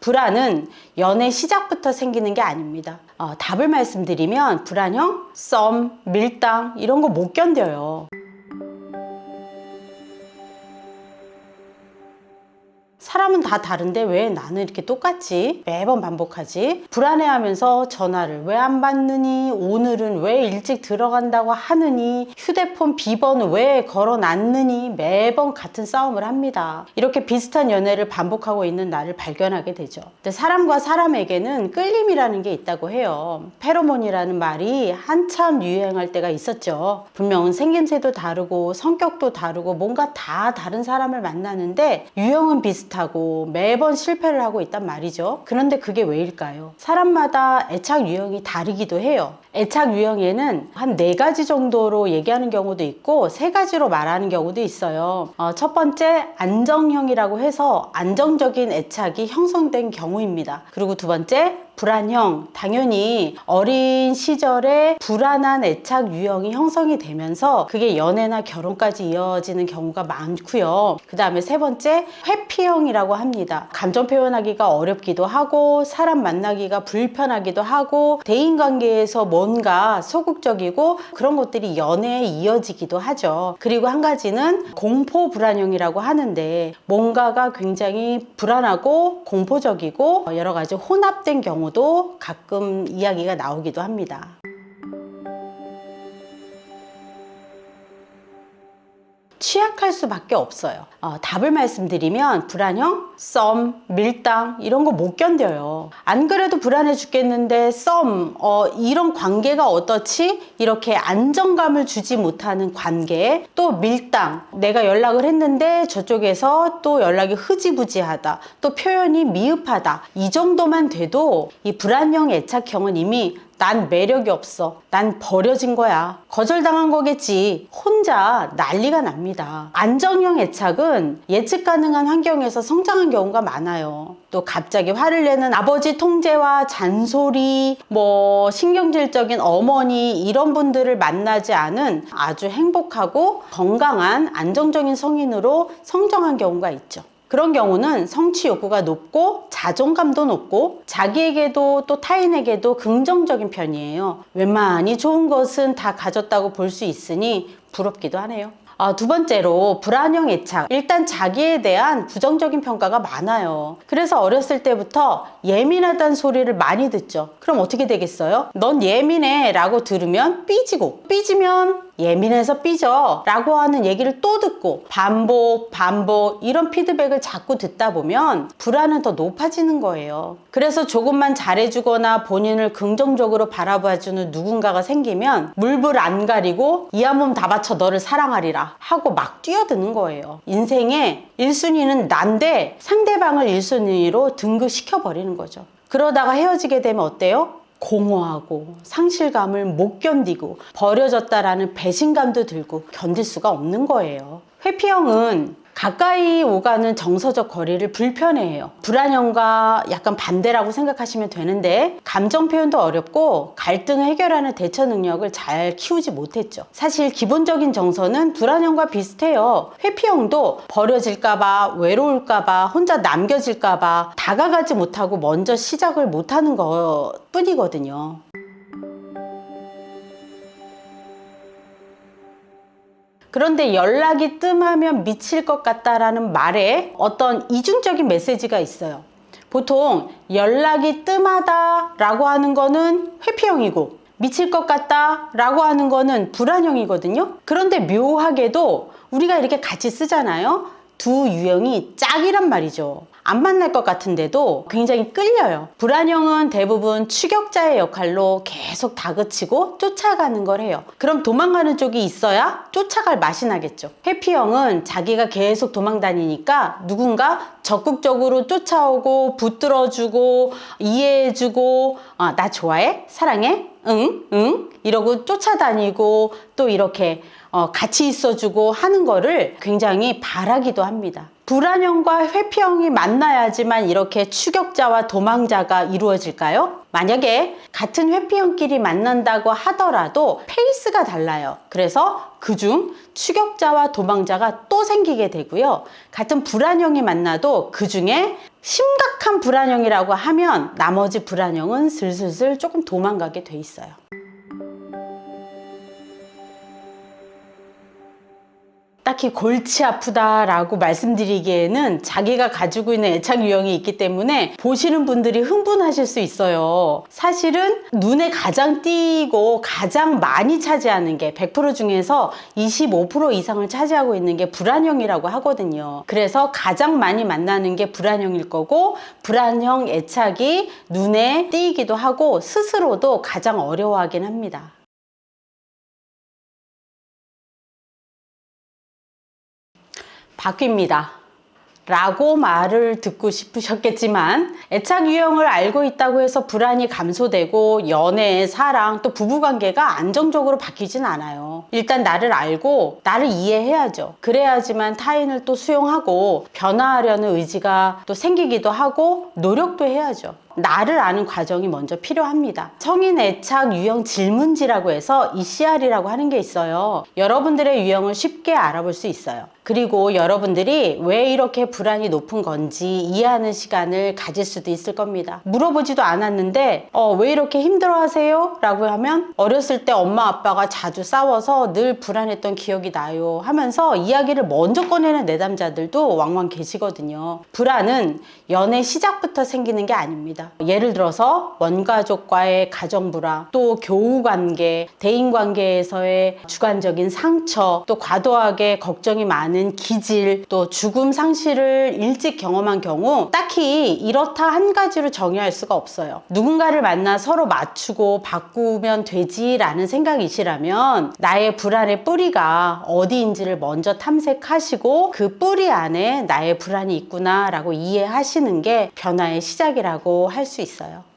불안은 연애 시작부터 생기는 게 아닙니다. 어, 답을 말씀드리면 불안형, 썸, 밀당 이런 거 못 견뎌요. 사람은 다 다른데 왜 나는 이렇게 똑같지? 매번 반복하지? 불안해하면서 전화를 왜 안 받느니? 오늘은 왜 일찍 들어간다고 하느니? 휴대폰 비번을 왜 걸어놨느니? 매번 같은 싸움을 합니다. 이렇게 비슷한 연애를 반복하고 있는 나를 발견하게 되죠. 근데 사람과 사람에게는 끌림이라는 게 있다고 해요. 페로몬이라는 말이 한참 유행할 때가 있었죠. 분명은 생김새도 다르고 성격도 다르고 뭔가 다 다른 사람을 만나는데 유형은 비슷하고 매번 실패를 하고 있단 말이죠. 그런데 그게 왜일까요? 사람마다 애착 유형이 다르기도 해요. 애착 유형에는 한 네 가지 정도로 얘기하는 경우도 있고 세 가지로 말하는 경우도 있어요. 어, 첫 번째 안정형이라고 해서 안정적인 애착이 형성된 경우입니다. 그리고 두 번째 불안형 당연히 어린 시절에 불안한 애착 유형이 형성이 되면서 그게 연애나 결혼까지 이어지는 경우가 많고요. 그 다음에 세 번째 회피형이라고 합니다. 감정 표현하기가 어렵기도 하고 사람 만나기가 불편하기도 하고 대인 관계에서 뭔가 소극적이고 그런 것들이 연애에 이어지기도 하죠. 그리고 한 가지는 공포 불안형이라고 하는데 뭔가가 굉장히 불안하고 공포적이고 여러 가지 혼합된 경우도 가끔 이야기가 나오기도 합니다. 취약할 수밖에 없어요. 어, 답을 말씀드리면 불안형, 썸, 밀당 이런 거 못 견뎌요. 안 그래도 불안해 죽겠는데 썸, 어, 이런 관계가 어떻지? 이렇게 안정감을 주지 못하는 관계, 또 밀당, 내가 연락을 했는데 저쪽에서 또 연락이 흐지부지하다, 또 표현이 미흡하다 이 정도만 돼도 이 불안형 애착형은 이미 난 매력이 없어. 난 버려진 거야. 거절당한 거겠지. 혼자 난리가 납니다. 안정형 애착은 예측 가능한 환경에서 성장한 경우가 많아요. 또 갑자기 화를 내는 아버지 통제와 잔소리, 뭐 신경질적인 어머니 이런 분들을 만나지 않은 아주 행복하고 건강한 안정적인 성인으로 성장한 경우가 있죠. 그런 경우는 성취 욕구가 높고 자존감도 높고 자기에게도 또 타인에게도 긍정적인 편이에요. 웬만히 좋은 것은 다 가졌다고 볼 수 있으니 부럽기도 하네요. 아, 두 번째로 불안형 애착. 일단 자기에 대한 부정적인 평가가 많아요. 그래서 어렸을 때부터 예민하다는 소리를 많이 듣죠. 그럼 어떻게 되겠어요? 넌 예민해 라고 들으면 삐지고 삐지면 예민해서 삐져 라고 하는 얘기를 또 듣고 반복 반복 이런 피드백을 자꾸 듣다 보면 불안은 더 높아지는 거예요. 그래서 조금만 잘해주거나 본인을 긍정적으로 바라봐주는 누군가가 생기면 물불 안 가리고 이한 몸 다 바쳐 너를 사랑하리라 하고 막 뛰어드는 거예요. 인생의 1순위는 난데 상대방을 1순위로 등극시켜버리는 거죠. 그러다가 헤어지게 되면 어때요? 공허하고 상실감을 못 견디고 버려졌다라는 배신감도 들고 견딜 수가 없는 거예요. 회피형은 가까이 오가는 정서적 거리를 불편해해요. 불안형과 약간 반대라고 생각하시면 되는데 감정 표현도 어렵고 갈등을 해결하는 대처 능력을 잘 키우지 못했죠. 사실 기본적인 정서는 불안형과 비슷해요. 회피형도 버려질까봐 외로울까봐 혼자 남겨질까봐 다가가지 못하고 먼저 시작을 못하는 것 뿐이거든요. 그런데 연락이 뜸하면 미칠 것 같다라는 말에 어떤 이중적인 메시지가 있어요. 보통 연락이 뜸하다라고 하는 거는 회피형이고 미칠 것 같다라고 하는 거는 불안형이거든요. 그런데 묘하게도 우리가 이렇게 같이 쓰잖아요. 두 유형이 짝이란 말이죠. 안 만날 것 같은데도 굉장히 끌려요. 불안형은 대부분 추격자의 역할로 계속 다그치고 쫓아가는 걸 해요. 그럼 도망가는 쪽이 있어야 쫓아갈 맛이 나겠죠. 회피형은 자기가 계속 도망다니니까 누군가 적극적으로 쫓아오고 붙들어주고 이해해주고 아, 나 좋아해? 사랑해? 응? 응? 이러고 쫓아다니고 또 이렇게 어, 같이 있어주고 하는 거를 굉장히 바라기도 합니다. 불안형과 회피형이 만나야지만 이렇게 추격자와 도망자가 이루어질까요? 만약에 같은 회피형끼리 만난다고 하더라도 페이스가 달라요. 그래서 그중 추격자와 도망자가 또 생기게 되고요. 같은 불안형이 만나도 그 중에 심각한 불안형이라고 하면 나머지 불안형은 슬슬슬 조금 도망가게 돼 있어요. 딱히 골치 아프다라고 말씀드리기에는 자기가 가지고 있는 애착 유형이 있기 때문에 보시는 분들이 흥분하실 수 있어요. 사실은 눈에 가장 띄고 가장 많이 차지하는 게 100% 중에서 25% 이상을 차지하고 있는 게 불안형이라고 하거든요. 그래서 가장 많이 만나는 게 불안형일 거고 불안형 애착이 눈에 띄기도 하고 스스로도 가장 어려워하긴 합니다. 바뀝니다. 라고 말을 듣고 싶으셨겠지만 애착 유형을 알고 있다고 해서 불안이 감소되고 연애, 사랑, 또 부부관계가 안정적으로 바뀌진 않아요. 일단 나를 알고 나를 이해해야죠. 그래야지만 타인을 또 수용하고 변화하려는 의지가 또 생기기도 하고 노력도 해야죠. 나를 아는 과정이 먼저 필요합니다. 성인 애착 유형 질문지라고 해서 ECR이라고 하는 게 있어요. 여러분들의 유형을 쉽게 알아볼 수 있어요. 그리고 여러분들이 왜 이렇게 불안이 높은 건지 이해하는 시간을 가질 수도 있을 겁니다. 물어보지도 않았는데, 어, 왜 이렇게 힘들어 하세요? 라고 하면, 어렸을 때 엄마 아빠가 자주 싸워서 늘 불안했던 기억이 나요. 하면서 이야기를 먼저 꺼내는 내담자들도 왕왕 계시거든요. 불안은 연애 시작부터 생기는 게 아닙 니다. 예를 들어서 원가족과의 가정 불화, 또 교우 관계, 대인 관계에서의 주관적인 상처, 또 과도하게 걱정이 많은 기질, 또 죽음 상실을 일찍 경험한 경우 딱히 이렇다 한 가지로 정의할 수가 없어요. 누군가를 만나 서로 맞추고 바꾸면 되지라는 생각이시라면 나의 불안의 뿌리가 어디인지를 먼저 탐색하시고 그 뿌리 안에 나의 불안이 있구나라고 이해하시는 게 변화의 시작이라고 할 수 있어요.